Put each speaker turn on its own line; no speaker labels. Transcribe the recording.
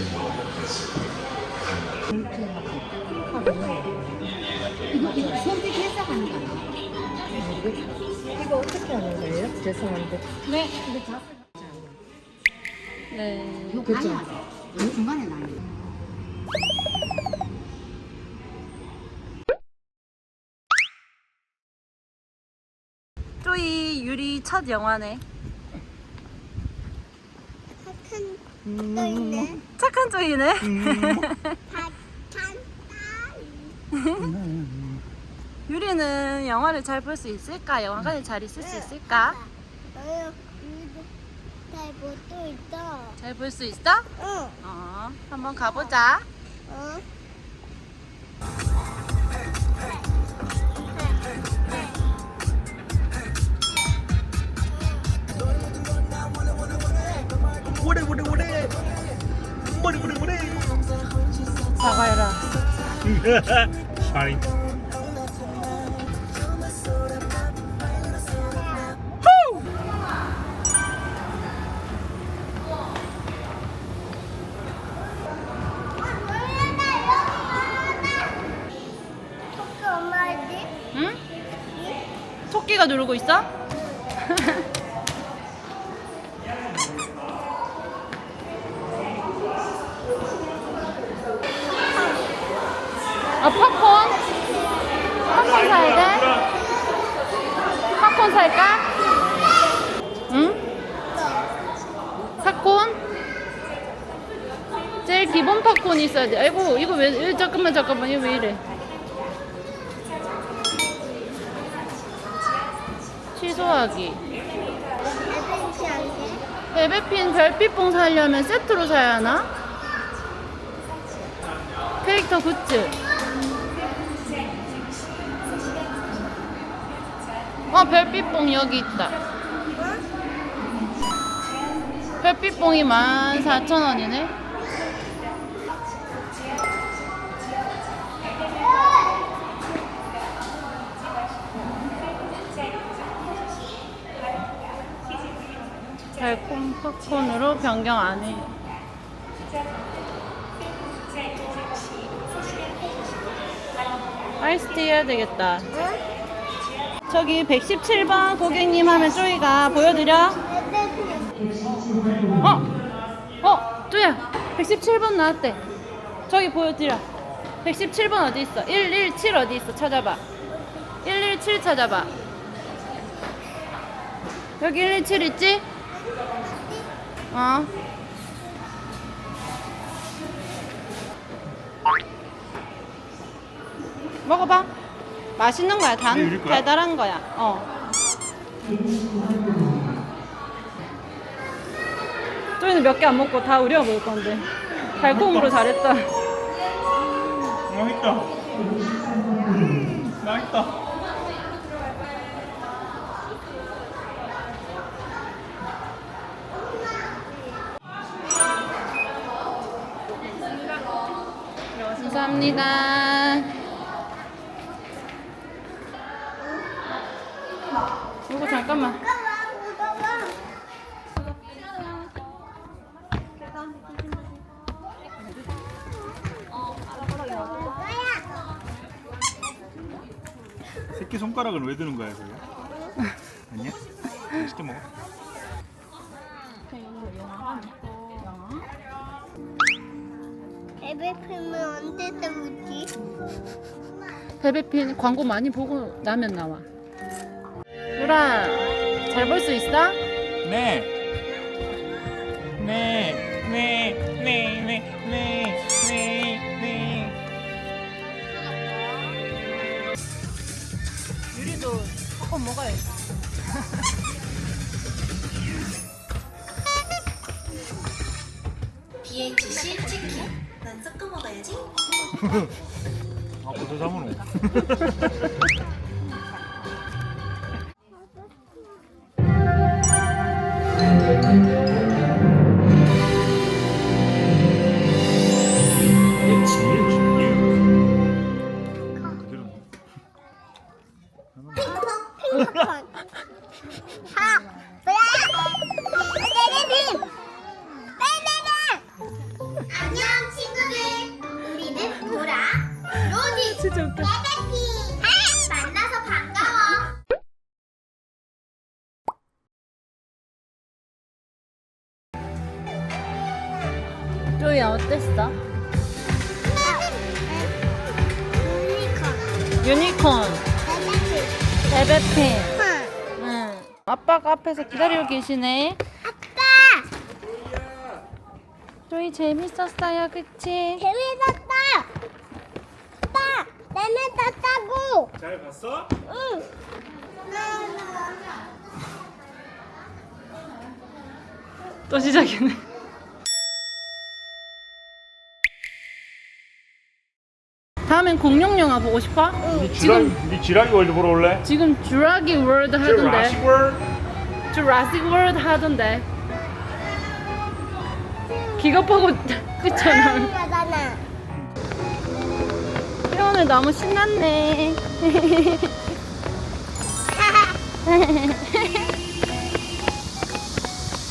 이거. 이거 어떻게 하는 거예요? 죄송한데.
네. 네.
이거 그렇죠. 아니 중간에 나요.
쪼이 유리 첫 영화네.
착한
음.
또 있네.
착한 쪼이네.
착한
유리는 영화를 잘 볼 수 있을까? 영화관에 잘 있을 수 있을까?
딸. 잘못도 있어.
잘 볼 수 있어?
응.
어, 한번 가보자.
어?
오래 오래 오래
사과해라.
Sorry.
어디?
응? 토끼가 누르고 있어? 아 팝콘? 팝콘 사야 돼? 팝콘 살까? 응? 팝콘? 제일 기본 팝콘이 있어야 돼. 아이고 이거 왜, 왜 잠깐만 잠깐만 이거 왜 이래? 취소하기. 베베핀 별빛봉 사려면 세트로 사야 하나? 캐릭터 굿즈. 어, 별빛봉 여기 있다. 별빛봉이 14,000원이네. 달콤 팝콘으로 변경 안 해. 아이스티 해야 되겠다. 저기 117번 고객님 하면 쪼이가 보여드려. 어? 어? 쪼야 117번 나왔대. 저기 보여드려. 117번 어디 있어? 117 어디 있어? 찾아봐. 117 찾아봐. 여기 117 있지? 어. 먹어봐. 맛있는 거야. 단? 달달한 거야. 어. 저희는 몇 개 안 먹고 다 우려 먹을 건데. 달콤으로 잘했다.
맛있다. 맛있다.
감사합니다. 이거 잠깐만.
새끼 손가락은 왜 드는 거야, 그게? 아니야? 맛있게 먹어.
애베품은 언제 때문지?
베베핀 광고 많이 보고 나면 나와. 유라, 잘 볼 수 있어?
네. 네. 네. 네. 네. 네. 네. 네.
유리도 팝콘 먹어야지.
BHC 치킨. 난 섞어 먹어야지.
아, 벌써 사모노.
쪼이야 어땠어?
유니콘.
베베핀.
응.
응. 아빠가 앞에서 기다리고 계시네.
아빠,
쪼이 재밌었어요, 그치?
재밌었다. 아빠, 재밌었다고.
잘 봤어?
응.
또 시작이네. 다음엔 공룡 영화 보고 싶어?
지금 니 지라기 월드 보러 올래?
지금 주라기 월드 하던데.
월드?
주라식 월드 하던데. 기겁하고 뛰쳐나.
나잖아.
오늘 너무 신났네.